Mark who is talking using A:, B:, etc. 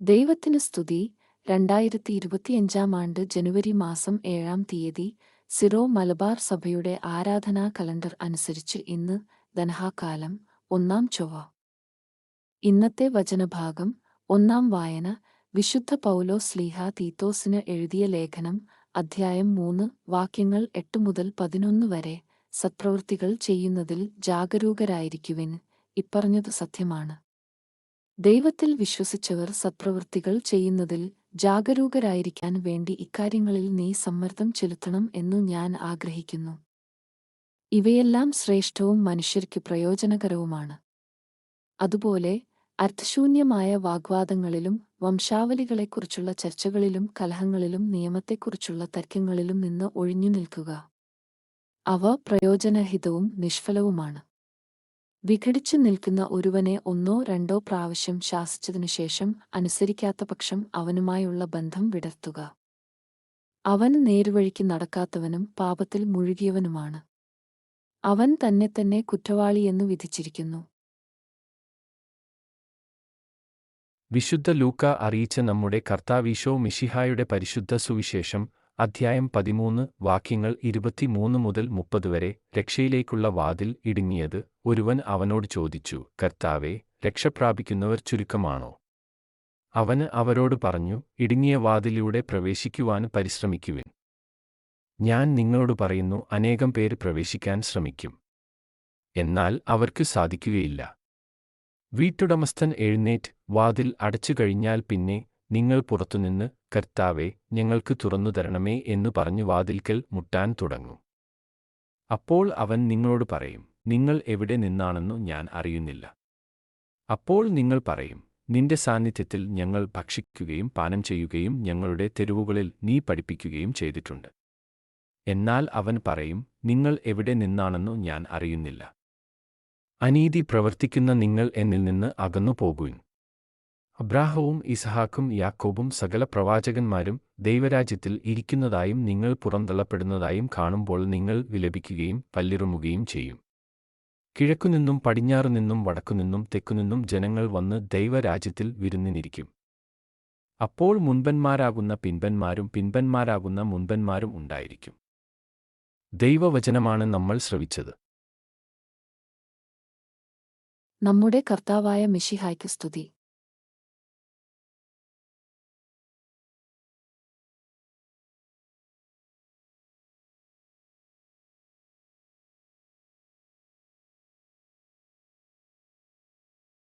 A: ദൈവത്തിന് സ്തുതി. രണ്ടായിരത്തി ഇരുപത്തിയഞ്ചാം ആണ്ട് ജനുവരി മാസം ഏഴാം തീയതി സിറോ മലബാർ സഭയുടെ ആരാധനാ കലണ്ടർ അനുസരിച്ച് ഇന്ന് ധനഹാകാലം ഒന്നാം ചൊവ്വ. ഇന്നത്തെ വചനഭാഗം ഒന്നാം വായന. വിശുദ്ധ പൗലോ സ്ലീഹ തീത്തോസിന് എഴുതിയ ലേഖനം അധ്യായം മൂന്ന്. വാക്യങ്ങൾ എട്ട് മുതൽ പതിനൊന്ന് വരെ സത്പ്രവൃത്തികൾ ചെയ്യുന്നതിൽ ജാഗരൂകരായിരിക്കുവിൻ. ഇപ്പറഞ്ഞത് സത്യമാണ്. ദൈവത്തിൽ വിശ്വസിച്ചവർ സത്പ്രവൃത്തികൾ ചെയ്യുന്നതിൽ ജാഗരൂകരായിരിക്കാൻ വേണ്ടി ഇക്കാര്യങ്ങളിൽ നീ സമ്മർദ്ദം ചെലുത്തണം എന്നു ഞാൻ ആഗ്രഹിക്കുന്നു. ഇവയെല്ലാം ശ്രേഷ്ഠവും മനുഷ്യർക്ക് പ്രയോജനകരവുമാണ്. അതുപോലെ അർത്ഥശൂന്യമായ വാഗ്വാദങ്ങളിലും വംശാവലികളെക്കുറിച്ചുള്ള ചർച്ചകളിലും കലഹങ്ങളിലും നിയമത്തെക്കുറിച്ചുള്ള തർക്കങ്ങളിലും നിന്ന് ഒഴിഞ്ഞു നിൽക്കുക. അവ പ്രയോജനഹിതവും നിഷ്ഫലവുമാണ്. വിഘടിച്ചു നിൽക്കുന്ന ഒരുവനെ ഒന്നോ രണ്ടോ പ്രാവശ്യം ശാസിച്ചതിനുശേഷം അനുസരിക്കാത്ത പക്ഷം അവനുമായുള്ള ബന്ധം വിടർത്തുക. അവൻ നേരുവഴിക്ക് നടക്കാത്തവനും പാപത്തിൽ മുഴുകിയവനുമാണ്. അവൻ തന്നെ തന്നെ കുറ്റവാളിയെന്നു വിധിച്ചിരിക്കുന്നു.
B: വിശുദ്ധ ലൂക്ക അറിയിച്ച നമ്മുടെ കർത്താവീശോ മിഷിഹായുടെ പരിശുദ്ധ സുവിശേഷം അധ്യായം പതിമൂന്ന് വാക്യങ്ങൾ ഇരുപത്തിമൂന്ന് മുതൽ മുപ്പത് വരെ രക്ഷയിലേക്കുള്ള വാതിൽ ഇടുങ്ങിയത് ഒരുവൻ അവനോട് ചോദിച്ചു കർത്താവെ രക്ഷപ്രാപിക്കുന്നവർ ചുരുക്കമാണോ? അവന് അവരോട് പറഞ്ഞു ഇടുങ്ങിയ വാതിലൂടെ പ്രവേശിക്കുവാൻ പരിശ്രമിക്കുവിൻ. ഞാൻ നിങ്ങളോട് പറയുന്നു അനേകം പേര് പ്രവേശിക്കാൻ ശ്രമിക്കും. എന്നാൽ അവർക്ക് സാധിക്കുകയില്ല. വീട്ടുടമസ്ഥൻ എഴുന്നേറ്റ് വാതിൽ അടച്ചു കഴിഞ്ഞാൽ പിന്നെ നിങ്ങൾ പുറത്തുനിന്ന് കർത്താവെ ഞങ്ങൾക്ക് തുറന്നു തരണമേ എന്നു പറഞ്ഞു വാതിൽക്കൽ മുട്ടാൻ തുടങ്ങും. അപ്പോൾ അവൻ നിങ്ങളോട് പറയും നിങ്ങൾ എവിടെ നിന്നാണെന്നു ഞാൻ അറിയുന്നില്ല. അപ്പോൾ നിങ്ങൾ പറയും നിന്റെ സാന്നിധ്യത്തിൽ ഞങ്ങൾ ഭക്ഷിക്കുകയും പാനം ചെയ്യുകയും ഞങ്ങളുടെ തെരുവുകളിൽ നീ പഠിപ്പിക്കുകയും ചെയ്തിട്ടുണ്ട്. എന്നാൽ അവൻ പറയും നിങ്ങൾ എവിടെ നിന്നാണെന്നു ഞാൻ അറിയുന്നില്ല. അനീതി പ്രവർത്തിക്കുന്ന നിങ്ങൾ എന്നിൽ നിന്ന് അകന്നു പോകുവിൻ അബ്രാഹവും ഇസഹാക്കും യാക്കോബും സകല പ്രവാചകന്മാരും ദൈവരാജ്യത്തിൽ ഇരിക്കുന്നതായും നിങ്ങൾ പുറന്തള്ളപ്പെടുന്നതായും കാണുമ്പോൾ നിങ്ങൾ വിലപിക്കുകയും പല്ലിറുമുകയും ചെയ്യും. കിഴക്കുനിന്നും പടിഞ്ഞാറുനിന്നും വടക്കുനിന്നും തെക്കുനിന്നും ജനങ്ങൾ വന്ന് ദൈവരാജ്യത്തിൽ വിരുന്നിനിരിക്കും. അപ്പോൾ മുൻപന്മാരാകുന്ന പിൻപന്മാരും പിൻപന്മാരാകുന്ന മുൻപന്മാരും ഉണ്ടായിരിക്കും. ദൈവവചനമാണ് നമ്മൾ ശ്രവിച്ചത്.
A: നമ്മുടെ കർത്താവായ മിഷിഹായ്ക്ക് സ്തുതി.